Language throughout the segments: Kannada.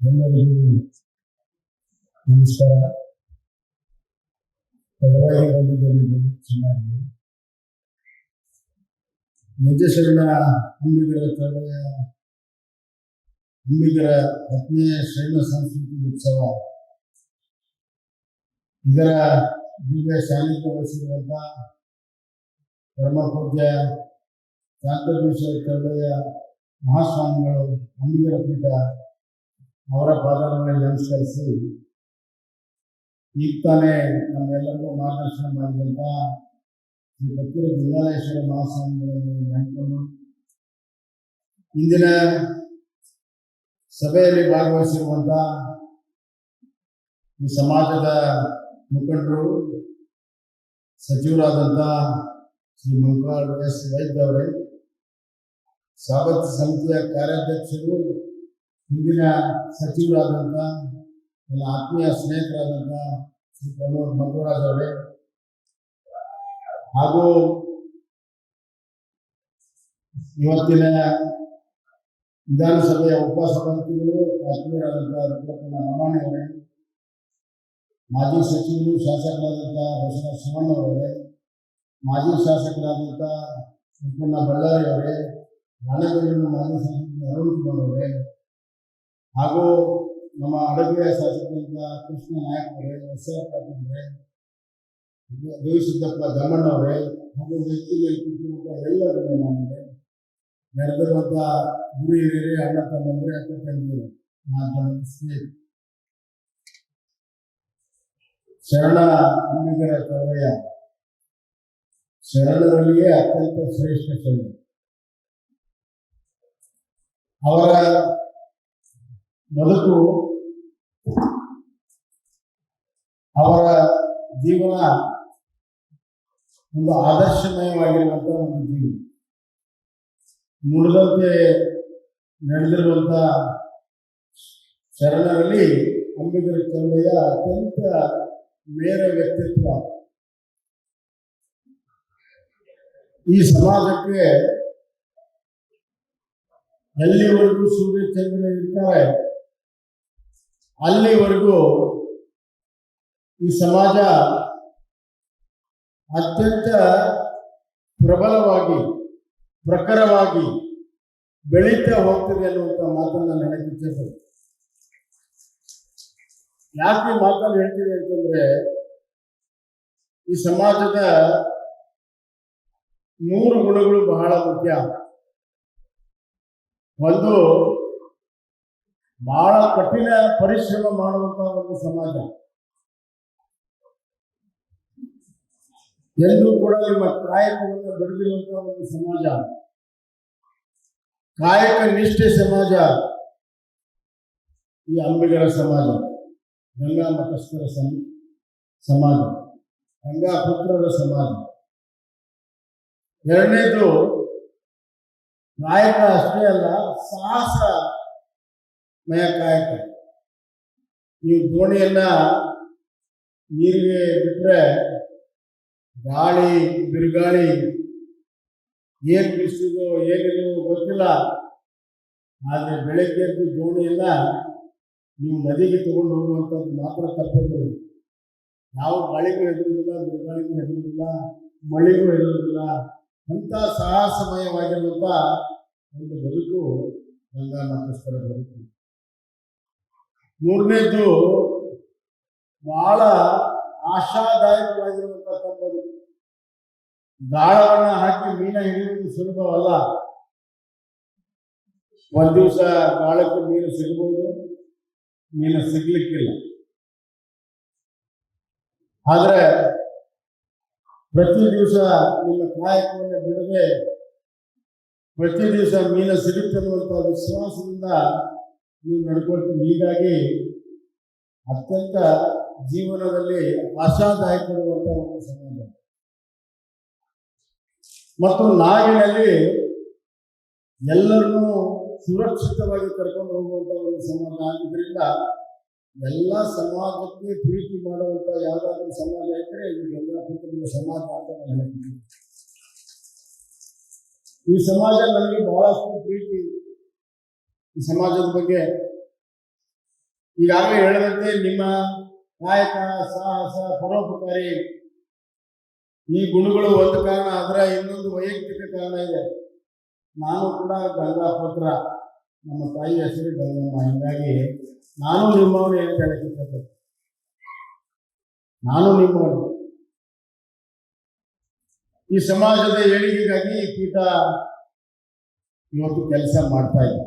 ಎಲ್ಲರಿಗೂ ನಮಸ್ಕಾರ ತಡವಾಗಿ ಬಂದಿದ್ದೇನೆ ಚೆನ್ನಾಗಿ ನಿಜಶರಣ ಅಂಬಿಗರ ಚಳವಳಿಯ ಅಂಬಿಗರ ಹತ್ತನೇ ಶರಣ ಸಂಸ್ಕೃತಿ ಉತ್ಸವ ಇದರ ದಿವ್ಯ ಸಾನ್ನಿಧ್ಯ ವಹಿಸಿರುವಂಥ ಪರಮ ಪೂಜ್ಯ ಶಾಂತೇಶ್ವರ ಕಲ್ಲೆಯ ಮಹಾಸ್ವಾಮಿಗಳು ಅಂಬಿಗರ ಪೀಠ, ಅವರ ಪಾದಗಳನ್ನು ನಮಸ್ಕರಿಸಿ ಈಗ ತಾನೇ ನಮ್ಮೆಲ್ಲರಿಗೂ ಮಾರ್ಗದರ್ಶನ ಮಾಡಿದಂಥ ಶ್ರೀ ಬಕ್ಕೂರು ಲಿಂಗಾಲೇಶ್ವರ ಮಹಾಸ್ವಾಮಿಗಳನ್ನು ನೆನಪು ಇಂದಿನ ಸಭೆಯಲ್ಲಿ ಭಾಗವಹಿಸಿರುವಂಥ ಈ ಸಮಾಜದ ಮುಖಂಡರು ಸಚಿವರಾದಂಥ ಶ್ರೀ ಮಂಕಾಳ್ ಎಸ್. ವೈದ್ಯ ಅವರೇ ಸಾವತ್ ಸಮಿತಿಯ ಕಾರ್ಯಾಧ್ಯಕ್ಷರು, ಹಿಂದಿನ ಸಚಿವರಾದಂಥ ನನ್ನ ಆತ್ಮೀಯ ಸ್ನೇಹಿತರಾದಂಥ ಶ್ರೀ ಪ್ರಮೋದ್ ಮಧುರಾಜ್ ಅವರೇ. ಹಾಗೂ ಇವತ್ತಿನ ವಿಧಾನಸಭೆಯ ಉಪಸಭಾಪತಿಗಳು ಆತ್ಮೀಯರಾದಂಥ ರುದ್ರಪ್ಪನ ರಮಾಣಿ ಅವರೇ, ಮಾಜಿ ಸಚಿವರು ಶಾಸಕರಾದಂಥ ಬಸವ ಶಿವಣ್ಣವರೇ ಮಾಜಿ ಶಾಸಕರಾದಂಥ ಉಪ್ಪಣ್ಣ ಬಳ್ಳಾರಿ ಅವರೇ ರಾಣೆಬೆನ್ನೂರು ಮಾಜಿ ಶಾಸಕ ಅರುಣ್ ಕುಮಾರ್ ಅವರೇ, ಹಾಗೂ ನಮ್ಮ ಅಡಗೆಯ ಶಾಸಕರಾದ ಕೃಷ್ಣ ನಾಯಕ್ ಅವರೇ ಎಸ್ ಆರ್ ಪಾಟೀಲ್ ಅವರೇ ದೇವಿಸಿದ್ದಪ್ಪ ದಮ್ಮಣ್ಣ ಅವರೇ, ಹಾಗೂ ಕೂತಿರುವಂಥ ಎಲ್ಲರೂ ನಮಗೆ. ನೆರೆದಿರುವಂಥ ಗುರು ಹಿರಿಯರೇ, ಅಣ್ಣ ತಮ್ಮಂದ್ರೆ, ಅಕ್ಕ ತಂಗಿಯರು ಸ್ನೇಹಿತರು ಶರಣ ಅಂಬಿಗರ ಕವಯ. ಶರಣರಲ್ಲಿಯೇ ಅತ್ಯಂತ ಶ್ರೇಷ್ಠ ಶರಣ ಅವರ ಬದುಕು, ಅವರ ಜೀವನ ಒಂದು ಆದರ್ಶಮಯವಾಗಿರುವಂಥ ಒಂದು ಜೀವನ. ನುಡಿದಂತೆ ನಡೆದಿರುವಂತ ಶರಣರಲ್ಲಿ ಅಂಬಿಗರ ಚೌಡಯ್ಯ ಅತ್ಯಂತ ನೇರ ವ್ಯಕ್ತಿತ್ವ. ಈ ಸಮಾಜಕ್ಕೆ ಎಲ್ಲಿವರೆಗೂ ಸೂರ್ಯಚಂದ್ರ ಇರ್ತಾರೆ. ಅಲ್ಲಿವರೆಗೂ ಈ ಸಮಾಜ ಅತ್ಯಂತ ಪ್ರಬಲವಾಗಿ, ಪ್ರಖರವಾಗಿ ಬೆಳೀತಾ ಹೋಗ್ತದೆ ಅನ್ನುವಂಥ ಮಾತನ್ನ ನನಗೆ ಇಚ್ಛಿಸ್ತದೆ ಯಾಕೆ ಮಾತನ್ನು ಹೇಳ್ತೀನಿ ಅಂತಂದ್ರೆ, ಈ ಸಮಾಜದ ಮೂರು ಗುಣಗಳು ಬಹಳ ಮುಖ್ಯ. ಒಂದು ಬಹಳ ಕಠಿಣ ಪರಿಶ್ರಮ ಮಾಡುವಂತ ಒಂದು ಸಮಾಜ ಎಂದು ಕೂಡ ನಿಮ್ಮ ಕಾಯಕವನ್ನು ಬೆಳೆದಿರುವಂತಹ ಒಂದು ಸಮಾಜ ಕಾಯಕ ನಿಷ್ಠೆ ಸಮಾಜ ಈ ಅಂಬಿಗರ ಸಮಾಜ ಗಂಗಾ ಮತಸ್ಥರ ಸಮ ಸಮಾಜ ಗಂಗಾ ಪುತ್ರರ ಸಮಾಜ ಎರಡನೇದು ಕಾಯಕ ಅಷ್ಟೇ ಅಲ್ಲ, ಸಾಹಸ ಮಯ ಕಾಯಕ ನೀವು ದೋಣಿಯನ್ನ ನೀರಿಗೆ ಬಿಟ್ಟರೆ ಗಾಳಿ, ಬಿರುಗಾಳಿ ಏನ್ ಬಿಸಿದೋ ಏನಿಲ್ಲೋ ಗೊತ್ತಿಲ್ಲ. ಆದರೆ ಬೆಳಗ್ಗೆ ಎದ್ದು ದೋಣಿಯನ್ನ ನೀವು ನದಿಗೆ ತಗೊಂಡು ಹೋಗುವಂಥದ್ದು ಮಾತ್ರ ತಪ್ಪದು ನಾವು ಗಾಳಿಗೂ ಹೆದರುವುದಿಲ್ಲ ಬಿರುಗಾಳಿಗೂ ಹೆದರುವುದಿಲ್ಲ ಮಳೆಗೂ ಹೆದರುವುದಿಲ್ಲ ಅಂತ ಸಾಹಸಮಯವಾಗಿರುವಂಥ ಒಂದು ಬದುಕು ಗಂಗಾ ಮತಸ್ಥರ ಬದುಕು. ಮೂರನೇದು ಬಹಳ ಆಶಾದಾಯಕವಾಗಿರುವಂಥ ಬದುಕು. ದಾಳವನ್ನು ಹಾಕಿ ಮೀನ ಹಿಡಿಯುವುದು ಸುಲಭವಲ್ಲ. ಒಂದು ದಿವಸ ಗಾಳಕ್ಕೆ ಮೀನು ಸಿಗಬಹುದು ಮೀನು ಸಿಗ್ಲಿಕ್ಕಿಲ್ಲ. ಆದ್ರೆ ಪ್ರತಿ ದಿವಸ ನಿಮ್ಮ ಕಾಯಕವನ್ನು ಬಿಡದೆ ಪ್ರತಿ ದಿವಸ ಮೀನ ಸಿಗುತ್ತಿರುವಂತ ವಿಶ್ವಾಸದಿಂದ ನೀವು ನಡ್ಕೊಳ್ತೀವಿ ಹೀಗಾಗಿ ಅತ್ಯಂತ ಜೀವನದಲ್ಲಿ ಆಶಾದಾಯಕವಿರುವಂತ ಒಂದು ಸಂಬಂಧ ಮತ್ತು ನಾಗಿನಲ್ಲಿ ಎಲ್ಲರನ್ನೂ ಸುರಕ್ಷಿತವಾಗಿ ಕರ್ಕೊಂಡು ಹೋಗುವಂತ ಒಂದು ಸಂಬಂಧ ಆಗಿದ್ರಿಂದ ಎಲ್ಲ ಸಮಾಜಕ್ಕೆ ಪ್ರೀತಿ ಮಾಡುವಂತ ಯಾವ್ದಾದ್ರು ಸಮಾಜ ಇದ್ರೆ ಇದು ಕುಟುಂಬ ಸಮಾಜ ಅಂತ ಹೇಳ್ತೀನಿ ಈ ಸಮಾಜ ನನಗೆ ಬಹಳಷ್ಟು ಪ್ರೀತಿ ಈ ಸಮಾಜದ ಬಗ್ಗೆ ಈಗಾಗಲೇ ಹೇಳಿದಂತೆ ನಿಮ್ಮ ಕಾಯಕ ಸಾಹಸ ಪರೋಪಕಾರಿ ಈ ಗುಣಗಳು ಒಂದು ಕಾರಣ ಆದರೆ ಇನ್ನೊಂದು ವೈಯಕ್ತಿಕ ಕಾರಣ ಇದೆ. ನಾನು ಕೂಡ ಗಂಗಾ ಪುತ್ರ ನಮ್ಮ ತಾಯಿ ಹೆಸರು ಗಂಗಮ್ಮ. ಹೀಗಾಗಿ ನಾನು ನಿಮ್ಮವನು ಹೇಳ್ತಾನೆ ನಾನು ನಿಮ್ಮವನು. ಈ ಸಮಾಜದ ಏಳಿಗೆಗಾಗಿ ಈ ಪೀಠ ಇವತ್ತು ಕೆಲಸ ಮಾಡ್ತಾ ಇದೆ.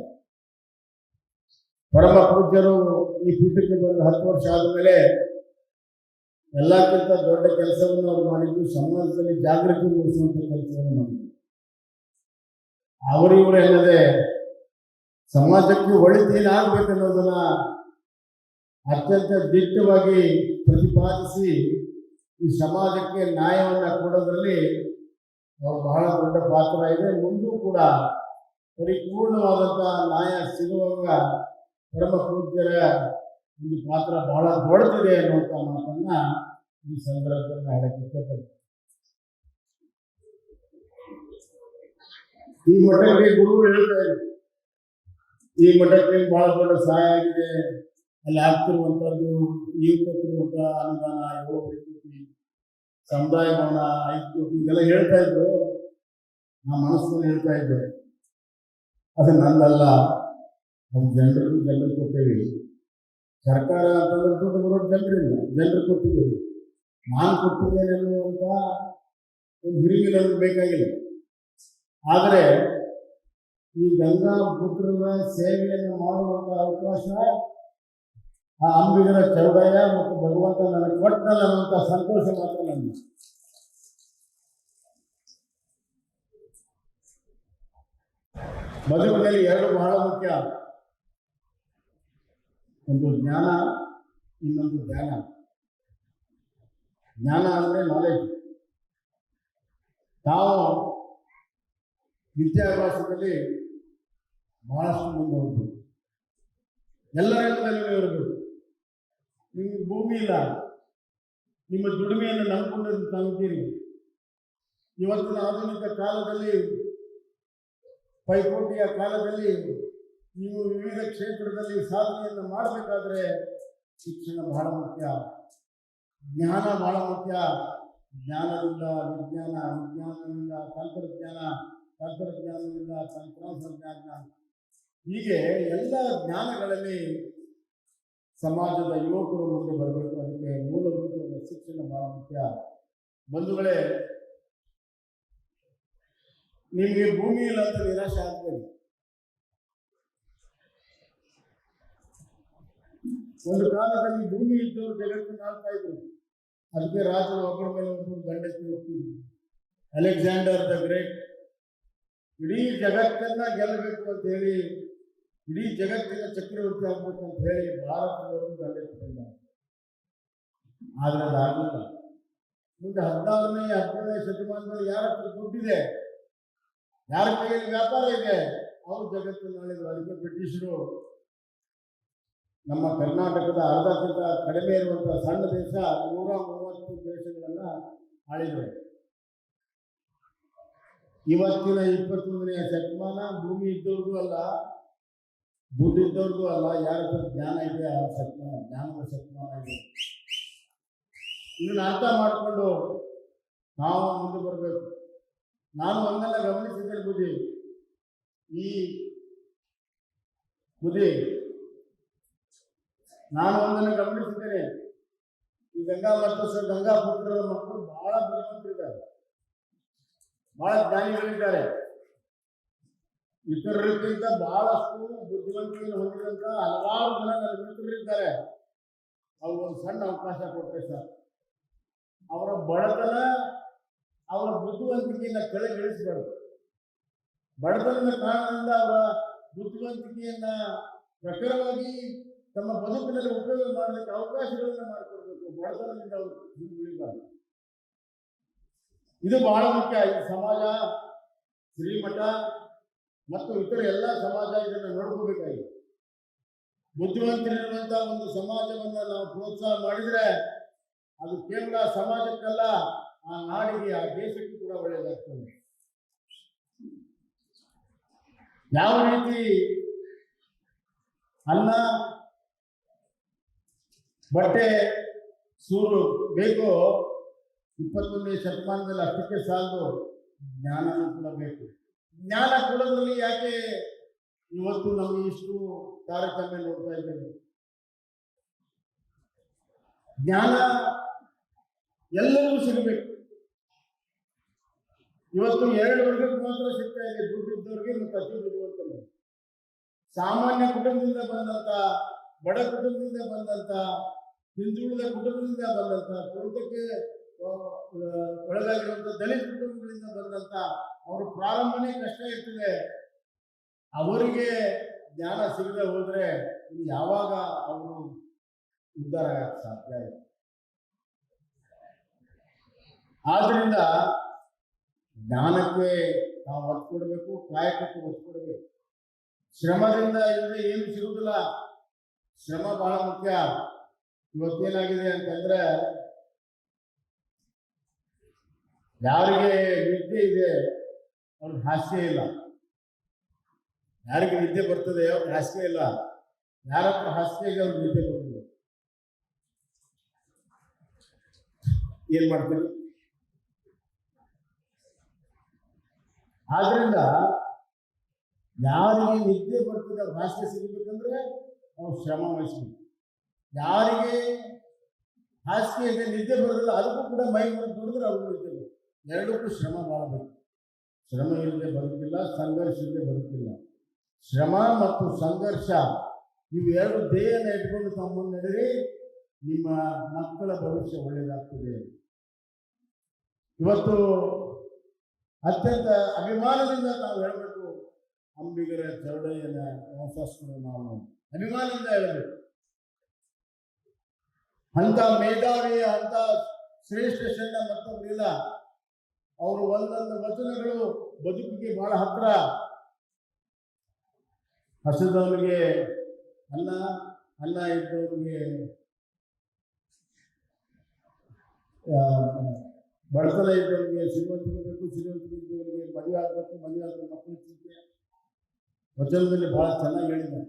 ಪರಮ ಪೂಜ್ಯರು ಈ ಪೀಠಕ್ಕೆ ಬಂದು ಹತ್ತು ವರ್ಷ ಆದಮೇಲೆ ಎಲ್ಲಕ್ಕಿಂತ ದೊಡ್ಡ ಕೆಲಸವನ್ನು ಅವರು ಮಾಡಿದ್ದು ಸಮಾಜದಲ್ಲಿ ಜಾಗೃತಿ ಮೂಡಿಸುವಂತ ಕೆಲಸವನ್ನು ಮಾಡಿದ್ರು. ಅವರು ಇವರು ಎನ್ನದೆ ಸಮಾಜಕ್ಕೆ ಒಳಿತೇನಾಗಬೇಕು ಅನ್ನೋದನ್ನ ಅತ್ಯಂತ ದಿಟ್ಟವಾಗಿ ಪ್ರತಿಪಾದಿಸಿ ಈ ಸಮಾಜಕ್ಕೆ ನ್ಯಾಯವನ್ನು ಕೊಡೋದ್ರಲ್ಲಿ ಅವ್ರು ಬಹಳ ದೊಡ್ಡ ಪಾತ್ರ ಇದೆ ಮುಂದೂ ಕೂಡ ಪರಿಪೂರ್ಣವಾದಂಥ ನ್ಯಾಯ ಸಿಗುವಾಗ ಪರಮ ಪೂಜ್ಯರ ಒಂದು ಪಾತ್ರ ಬಹಳ ದೊಡ್ಡದಿದೆ ಅನ್ನುವಂಥ ಮಾತನ್ನ ಈ ಸಂದರ್ಭದಲ್ಲಿ ಹೇಳಕ್ಕೆ ಇಷ್ಟಪಡ್ತೀನಿ. ಈ ಮಠಕ್ಕೆ ಗುರು ಹೇಳ್ತಾ ಇದ್ರು ಈ ಮಠಕ್ಕೆ ಬಹಳ ದೊಡ್ಡ ಸಹಾಯ ಆಗಿದೆ. ಅಲ್ಲಿ ಆಗ್ತಿರುವಂತದ್ದು ನೀವು ಕೊಟ್ಟಿರುವಂತ ಅನುದಾನ ಏಳು ಸಮುದಾಯ ಭವನ ಕೋಟಿ ಇದೆಲ್ಲ ಹೇಳ್ತಾ ಇದ್ರು. ನಮ್ಮ ಮನಸ್ಸಿನಲ್ಲಿ ಹೇಳ್ತಾ ಇದ್ದೆ ಅದು ನಂದಲ್ಲ. ನಮ್ಮ ಜನರಿಗೆ ಜನರಿಗೆ ಕೊಟ್ಟೇವಿ ಸರ್ಕಾರ ಅಂತಂದ್ರೆ ದುಡ್ಡು ಬರೋದು ಜನರಿಂದ ಜನರಿಗೆ ಕೊಟ್ಟಿದ್ದೀವಿ ನಾನು ಕೊಟ್ಟಿದ್ದೇನೆ ಅನ್ನುವಂಥ ಒಂದು ಹಿರಿಮೆ ನನಗೆ ಬೇಕಾಗಿಲ್ಲ. ಆದರೆ ಈ ಗಂಗಾ ಪುತ್ರರ ಸೇವೆಯನ್ನು ಮಾಡುವಂಥ ಅವಕಾಶ ಆ ಅಂಬಿಗರ ಚೌಡಯ್ಯ ಮತ್ತು ಭಗವಂತ ನನಗೆ ಕೊಟ್ಟನಲ್ಲ ಅನ್ನುವಂಥ ಸಂತೋಷ ಮಾತ್ರ ನನಗೆ ಬದುಕಿನಲ್ಲಿ ಎರಡು ಬಹಳ ಮುಖ್ಯ. ಒಂದು ಜ್ಞಾನ, ಇನ್ನೊಂದು ಧ್ಯಾನ. ಜ್ಞಾನ ಅಂದರೆ ನಾಲೆಜ್ ತಾವು ವಿದ್ಯಾಭ್ಯಾಸದಲ್ಲಿ ಬಹಳಷ್ಟು ಮುಂದೆ ಹೋಗ್ಬೇಕು. ಎಲ್ಲ ರಂಗದಲ್ಲೂ ಇರಬೇಕು. ನಿಮ್ಗೆ ಭೂಮಿ ಇಲ್ಲ. ನಿಮ್ಮ ದುಡಿಮೆಯನ್ನು ನಂಬಿಕೊಂಡು ತಾಂತೀರಿ ಇವತ್ತಿನ ಆಧುನಿಕ ಕಾಲದಲ್ಲಿ, ಪೈಪೋಟಿಯ ಕಾಲದಲ್ಲಿ, ನೀವು ವಿವಿಧ ಕ್ಷೇತ್ರದಲ್ಲಿ ಸಾಧನೆಯನ್ನು ಮಾಡಬೇಕಾದ್ರೆ ಶಿಕ್ಷಣ ಬಹಳ ಮುಖ್ಯ. ಜ್ಞಾನ ಬಹಳ ಮುಖ್ಯ. ಜ್ಞಾನದಿಂದ ವಿಜ್ಞಾನ, ವಿಜ್ಞಾನದಿಂದ ತಂತ್ರಜ್ಞಾನ, ತಂತ್ರಜ್ಞಾನದಿಂದ ತಂತ್ರಜ್ಞಾನ ಹೀಗೆ ಎಲ್ಲ ಜ್ಞಾನಗಳಲ್ಲಿ ಸಮಾಜದ ಯುವಕರು ಮುಂದೆ ಬರಬೇಕು. ಅದಕ್ಕೆ ಮೂಲಭೂತವಾದ ಶಿಕ್ಷಣ ಬಹಳ ಮುಖ್ಯ. ಬಂಧುಗಳೇ, ನಿಮಗೆ ಭೂಮಿ ಇಲ್ಲ ಅಂತ ನಿರಾಶೆ ಆಗ್ಬೇಡಿ. ಒಂದು ಕಾಲದಲ್ಲಿ ಭೂಮಿ ಇದ್ದವರು ಜಗತ್ತಿನ ಆಳ್ತಾ ಇದ್ರು ಅದಕ್ಕೆ ರಾಜರು ಒಬ್ಬರ ಮೇಲೆ ಒಬ್ಬರು ಗಂಡಕ್ಕೆ ಹೋಗ್ತಿದ್ರು. Alexander the great. ಇಡೀ ಜಗತ್ತನ್ನ ಗೆಲ್ಲಬೇಕು ಅಂತ ಹೇಳಿ ಇಡೀ ಜಗತ್ತಿನ ಚಕ್ರವರ್ತಿ ಆಗ್ಬೇಕು ಅಂತ ಹೇಳಿ ಭಾರತದವರು ಗಂಡೆತ್ತಿಲ್ಲ ಆದ್ರೆ ಅದಾಗಲಿಲ್ಲ ಮುಂದೆ ಹದಿನಾರನೇ ಹದಿನೇಳನೇ ಶತಮಾನದಲ್ಲಿ ಯಾರ ಹತ್ರ ದುಡ್ಡಿದೆ? ಯಾರ ಕೈಯಲ್ಲಿ ವ್ಯಾಪಾರ ಇದೆ? ಅವ್ರ ಜಗತ್ತಿನ ಆಳಿದ್ರು ಅದಕ್ಕೆ ಬ್ರಿಟಿಷರು. ನಮ್ಮ ಕರ್ನಾಟಕದ ಅರ್ಧಕ್ಕಿಂತ ಕಡಿಮೆ ಇರುವಂತಹ ಸಣ್ಣ ದೇಶ ನೂರ ಮೂವತ್ತು ದೇಶಗಳನ್ನ ಆಳಿದ್ರು ಇವತ್ತಿನ ಇಪ್ಪತ್ತೊಂದನೆಯ ಶತಮಾನ ಭೂಮಿ ಇದ್ದವ್ರಿಗೂ ಅಲ್ಲ ದುಡ್ಡು ಇದ್ದವ್ರಿಗೂ ಅಲ್ಲ ಯಾರ ಹತ್ರ ಜ್ಞಾನ ಇದೆ ಆ ಸತ್ಮಾನ ಜ್ಞಾನದ ಸತ್ಮಾನ ಇದೆ. ಇದನ್ನ ಅರ್ಥ ಮಾಡಿಕೊಂಡು ನಾವು ಮುಂದೆ ಬರಬೇಕು. ನಾನು ಒಂದೆಲ್ಲ ಗಮನಿಸಿದ್ದೇನೆ ಬುದ್ಧಿ. ಈ ಬುದ್ಧಿ, ನಾನು ಒಂದನ್ನು ಗಮನಿಸಿದ್ದೇನೆ. ಈ ಗಂಗಾ ಸ- ಗಂಗಾ ಪುತ್ರರ ಮಕ್ಕಳು ಬಹಳ ಬುದ್ಧಿವಂತರಿದ್ದಾರೆ. ಬಹಳ ಜ್ಞಾನಿಗಳಿದ್ದಾರೆ. ಇತರರಿಗಿಂತ ಬಹಳಷ್ಟು ಬುದ್ಧಿವಂತಿಕೆಯನ್ನು ಹೊಂದಿದಂತ ಹಲವಾರು ಜನ ನನ್ನ ಮಿತ್ರರಿದ್ದಾರೆ ಅವ್ರಿಗೆ ಒಂದು ಸಣ್ಣ ಅವಕಾಶ ಕೊಟ್ಟರೆ ಸರ್. ಅವರ ಬಡತನ, ಅವರ ಬುದ್ಧಿವಂತಿಕೆಯನ್ನ ಕೆಳಗಿಳಿಸಬಾರ್ದು ಬಡತನದ ಕಾರಣದಿಂದ ಅವರ ಬುದ್ಧಿವಂತಿಕೆಯನ್ನ ಪ್ರಖರವಾಗಿ ತಮ್ಮ ಬದುಕಿನಲ್ಲಿ ಉಪಯೋಗ ಮಾಡಲಿಕ್ಕೆ ಅವಕಾಶಗಳನ್ನು ಮಾಡಿಕೊಡ್ಬೇಕು. ಬಡತನದಿಂದ ಅವರು ಉಳಿಬಾರ್ದು ಇದು ಬಹಳ ಮುಖ್ಯ. ಈ ಸಮಾಜ, ಶ್ರೀಮಠ ಮತ್ತು ಇತರ ಎಲ್ಲ ಸಮಾಜ ಇದನ್ನು ನೋಡ್ಕೋಬೇಕಾಗಿದೆ. ಬುದ್ಧಿವಂತರಿರುವಂತಹ ಒಂದು ಸಮಾಜವನ್ನ ನಾವು ಪ್ರೋತ್ಸಾಹ ಮಾಡಿದ್ರೆ ಅದು ಕೇವಲ ಸಮಾಜಕ್ಕಲ್ಲ, ಆ ನಾಡಿಗೆ, ಆ ದೇಶಕ್ಕೂ ಕೂಡ ಒಳ್ಳೆಯದಾಗ್ತದೆ. ಯಾವ ರೀತಿ ಅನ್ನ, ಬಟ್ಟೆ, ಸೂರು ಬೇಕೋ, ಇಪ್ಪತ್ತೊಂದನೇ ಶತಮಾನದಲ್ಲಿ ಅಷ್ಟಕ್ಕೆ ಸಾಲದು ಜ್ಞಾನ ಕೂಡ ಬೇಕು. ಜ್ಞಾನ ಕೊಡೋದ್ರಲ್ಲಿ ಯಾಕೆ ಇವತ್ತು ನಮಗೆ ಇಷ್ಟು ತಾರತಮ್ಯ ನೋಡ್ತಾ ಇದ್ದೇವೆ? ಜ್ಞಾನ ಎಲ್ಲರಿಗೂ ಸಿಗಬೇಕು. ಇವತ್ತು ಎರಡು ವರ್ಗಕ್ಕೆ ಮಾತ್ರ ಸಿಗ್ತಾ ಇದೆ ದುಡ್ಡಿದ್ದವ್ರಿಗೆ ಮತ್ತು ಅತಿ ಬುದ್ಧಿವಂತರಿಗೆ ಸಾಮಾನ್ಯ ಕುಟುಂಬದಿಂದ ಬಂದಂತ ಬಡ ಕುಟುಂಬದಿಂದ ಬಂದಂತ ಹಿಂದುಳಿದ ಕುಟುಂಬದಿಂದ ಬಂದಂತ ತುಳಿತಕ್ಕೆ ಆ, ಒಳಗಾಗಿರುವಂತ ದಲಿತ ಕುಟುಂಬಗಳಿಂದ ಬಂದಂತ ಅವರು ಪ್ರಾರಂಭನೇ ಕಷ್ಟ ಇರ್ತದೆ. ಅವರಿಗೆ ಜ್ಞಾನ ಸಿಗದೆ ಹೋದ್ರೆ ಯಾವಾಗ ಅವರು ಉದ್ಧಾರ ಸಾಧ್ಯ ಇಲ್ಲ. ಆದ್ರಿಂದ ಜ್ಞಾನಕ್ಕೆ ನಾವು ಒತ್ತು ಕೊಡಬೇಕು ಕಾಯಕಕ್ಕೆ ಒತ್ತು ಕೊಡಬೇಕು. ಶ್ರಮದಿಂದ ಇಲ್ಲದೆ ಏನು ಸಿಗುದಿಲ್ಲ. ಶ್ರಮ ಬಹಳ ಮುಖ್ಯ. ಇವತ್ತೇನಾಗಿದೆ ಅಂತಂದ್ರೆ ಯಾರಿಗೆ ವಿದ್ಯೆ ಇದೆ, ಅವ್ರಿಗೆ ಹಾಸ್ಯ ಇಲ್ಲ. ಯಾರಿಗೆ ವಿದ್ಯೆ ಬರ್ತದೆ, ಅವ್ರಿಗೆ ಹಾಸ್ಯ ಇಲ್ಲ. ಯಾರತ್ರ ಹಾಸ್ಯ ಇದೆ, ಅವ್ರಿಗೆ ನಿದ್ದೆ ಬರ್ತದೆ. ಏನ್ ಮಾಡ್ತೀರಿ? ಆದ್ರಿಂದ ಯಾರಿಗೆ ವಿದ್ಯೆ ಬರ್ತದೆ, ಅವ್ರ ಹಾಸ್ಯ ಸಿಗಬೇಕಂದ್ರೆ ಅವ್ರು ಶ್ರಮ ವಹಿಸ್ಬೇಕು. ಯಾರಿಗೆ ಹಾಸ್ಯ ಇದೆ, ನಿದ್ದೆ ಬರೋದಿಲ್ಲ, ಅದಕ್ಕೂ ಕೂಡ ಮೈ ಮರೆತು ನೋಡಿದ್ರೆ ಅವ್ರಿಗೆ ಎರಡಕ್ಕೂ ಶ್ರಮ ಮಾಡಬೇಕು. ಶ್ರಮ ಇಲ್ಲದೆ ಬರುತ್ತಿಲ್ಲ ಸಂಘರ್ಷ ಇಲ್ಲದೆ ಬರುತ್ತಿಲ್ಲ ಶ್ರಮ ಮತ್ತು ಸಂಘರ್ಷ ಇವೆರಡು ದೇಹನ ಇಟ್ಕೊಂಡು ತಮ್ಮ ಮುಂದೆ ನಡೆರಿ ನಿಮ್ಮ ಮಕ್ಕಳ ಭವಿಷ್ಯ ಒಳ್ಳೆಯದಾಗ್ತದೆ ಇವತ್ತು ಅತ್ಯಂತ ಅಭಿಮಾನದಿಂದ ನಾವು ಹೇಳಬೇಕು, ಅಂಬಿಗರ ಚರಡೆಯನ್ನ ವಂಶಸ್ಥರು ನಾವು. ಅಭಿಮಾನದಿಂದ ಹೇಳಬೇಕು. ಅಂತ ಮೇಧಾವಿ ಅಂತ ಶ್ರೇಷ್ಠ ಶರಣ ಮತ್ತೊಬ್ಬರಿಲ್ಲ ಅವರು ಒಂದೊಂದು ವಚನಗಳು ಬದುಕಿಗೆ ಬಹಳ ಹತ್ರ. ಹಸಿದವನಿಗೆ ಅನ್ನ ಅನ್ನ ಇದ್ದವರಿಗೆ ಬಡತನ ಇದ್ದವನಿಗೆ ಸಿರಿವಂತಿಕೆ ಬೇಕು ಇದ್ದವನಿಗೆ, ಮದುವೆ ಆಗಬೇಕು ಮದುವೆ ಆಗಬೇಕು ಮಕ್ಕಳು ವಚನದಲ್ಲಿ ಬಹಳ ಚೆನ್ನಾಗಿ ಹೇಳಿದ್ದಾರೆ.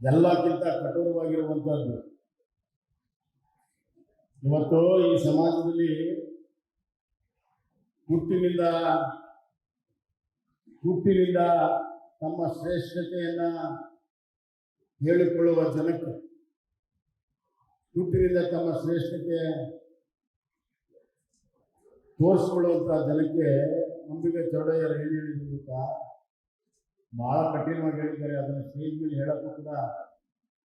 ಎಲ್ಲಕ್ಕಿಂತ ಕಠೋರವಾಗಿರುವಂಥದ್ದು ಇವತ್ತು ಈ ಸಮಾಜದಲ್ಲಿ ಹುಟ್ಟಿನಿಂದ ಹುಟ್ಟಿನಿಂದ ತಮ್ಮ ಶ್ರೇಷ್ಠತೆಯನ್ನ ಹೇಳಿಕೊಳ್ಳುವ ಜನಕ್ಕೆ, ಹುಟ್ಟಿನಿಂದ ತಮ್ಮ ಶ್ರೇಷ್ಠತೆ ತೋರಿಸ್ಕೊಳ್ಳುವಂತ ಜನಕ್ಕೆ ಅಂಬಿಕೆ ಚೌಡಯ್ಯರು ಏನು ಹೇಳಿದ್ರು ಗೊತ್ತಾ? ಬಹಳ ಕಠಿಣವಾಗಿ ಹೇಳಿದ್ದಾರೆ. ಅದನ್ನು ಸ್ಟೇಜ್ ಮೇಲೆ ಹೇಳಕ್ಕೂ ಕೂಡ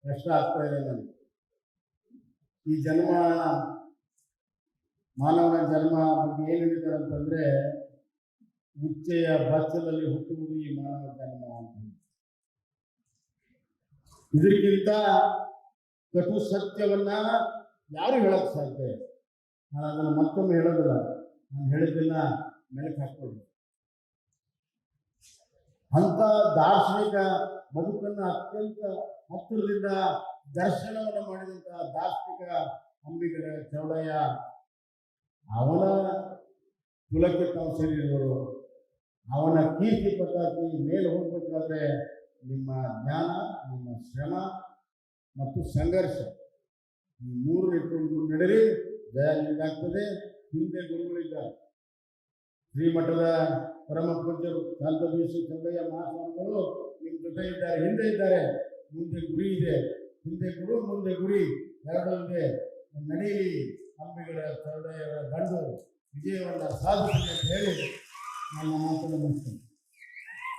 ಕಷ್ಟ ಆಗ್ತಾ ಇದೆ ನನಗೆ. ಈ ಜನ್ಮ ಮಾನವನ ಜನ್ಮ ಬಗ್ಗೆ ಏನು ಹೇಳಿದ್ದಾರೆ ಅಂತಂದ್ರೆ ಮುಚ್ಚೆಯ ಬಚ್ಚಲಲ್ಲಿ ಹುಟ್ಟುವುದು ಈ ಮಾನವ ಜನ್ಮ ಅಂತ ಇದಕ್ಕಿಂತ ಕಟು ಸತ್ಯವನ್ನ ಯಾರು ಹೇಳಕ್ ಸಾಧ್ಯ? ನಾನು ಅದನ್ನು ಮತ್ತೊಮ್ಮೆ ಹೇಳೋದಿಲ್ಲ. ನಾನು ಹೇಳಿದ್ದನ್ನ ಮೆಲುಕು ಹಾಕ್ಕೊಳ್ಳಿ. ಅಂತ ದಾರ್ಶನಿಕ ಬದುಕನ್ನು ಅತ್ಯಂತ ಹತ್ತಿರದಿಂದ ದರ್ಶನವನ್ನು ಮಾಡಿದಂತಹ ದಾರ್ಶನಿಕ ಅಂಬಿಗರ ಚೌಡಯ್ಯ ಅವನ ಕುಲಕ್ಕೆ ತಾವು ಸೇರಿರೋರು, ಅವನ ಕೀರ್ತಿ ಪತಾಕಿ ಮೇಲೆ ಹೋಗ್ಬೇಕಾದ್ರೆ ನಿಮ್ಮ ಜ್ಞಾನ, ನಿಮ್ಮ ಶ್ರಮ ಮತ್ತು ಸಂಘರ್ಷ ಈ ಮೂರು ಇಟ್ಕೊಂಡು ನಡೆರಿ ಜಯ ಹಿಂದೆ ಗುರುಗಳಿದ್ದಾರೆ. ಶ್ರೀಮಠದ ಪರಮ ಪೂಜ್ಯರು ಶಾಂತಬೀಸಿ ಚಂದಯ್ಯ ಮಹಾಸ್ವಾಮಿಗಳು ನಿಮ್ಮ ಜೊತೆ ಇದ್ದಾರೆ, ಹಿಂದೆ ಇದ್ದಾರೆ. ಮುಂದೆ ಗುರಿ ಇದೆ. ಹಿಂದೆ ಗುರು, ಮುಂದೆ ಗುರಿ. ಎರಡು ಇದೆ. ನಡೆಯಲಿ ಅಂಬಿಗರ ಚೌಡಯ್ಯರ ಗಂಡು ವಿಜಯವನ್ನು ಸಾಧಿಸಲಿ ಅಂತ ಹೇಳಿ ನನ್ನ ಮಾತನ್ನು ಮುಗಿಸ್ತೇನೆ.